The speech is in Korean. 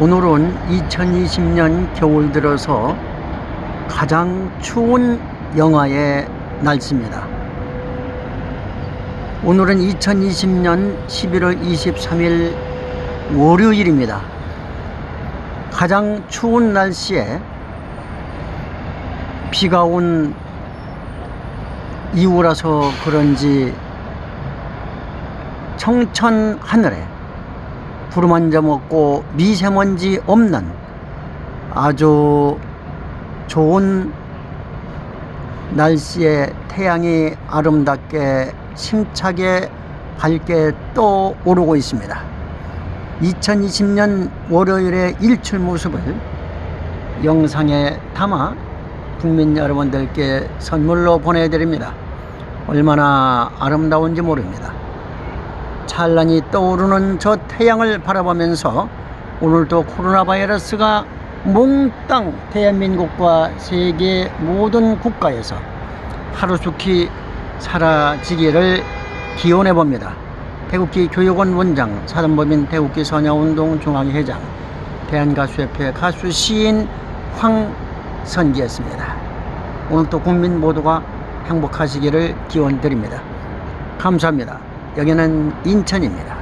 오늘은 2020년 겨울 들어서 가장 추운 영하의 날씨입니다. 오늘은 2020년 11월 23일 월요일입니다. 가장 추운 날씨에 비가 온 이후라서 그런지 청천 하늘에 구름 한점 없고 미세먼지 없는 아주 좋은 날씨에 태양이 아름답게 힘차게 밝게 떠 오르고 있습니다. 2020년 월요일의 일출 모습을 영상에 담아 국민 여러분들께 선물로 보내드립니다. 얼마나 아름다운지 모릅니다. 찬란히 떠오르는 저 태양을 바라보면서 오늘도 코로나 바이러스가 몽땅 대한민국과 세계 모든 국가에서 하루속히 사라지기를 기원해 봅니다. 태국기 교육원 원장, 사단법인 태국기 선야운동 중앙회장, 대한가수협회 가수 시인 황선기였습니다. 오늘도 국민 모두가 행복하시기를 기원 드립니다. 감사합니다. 여기는 인천입니다.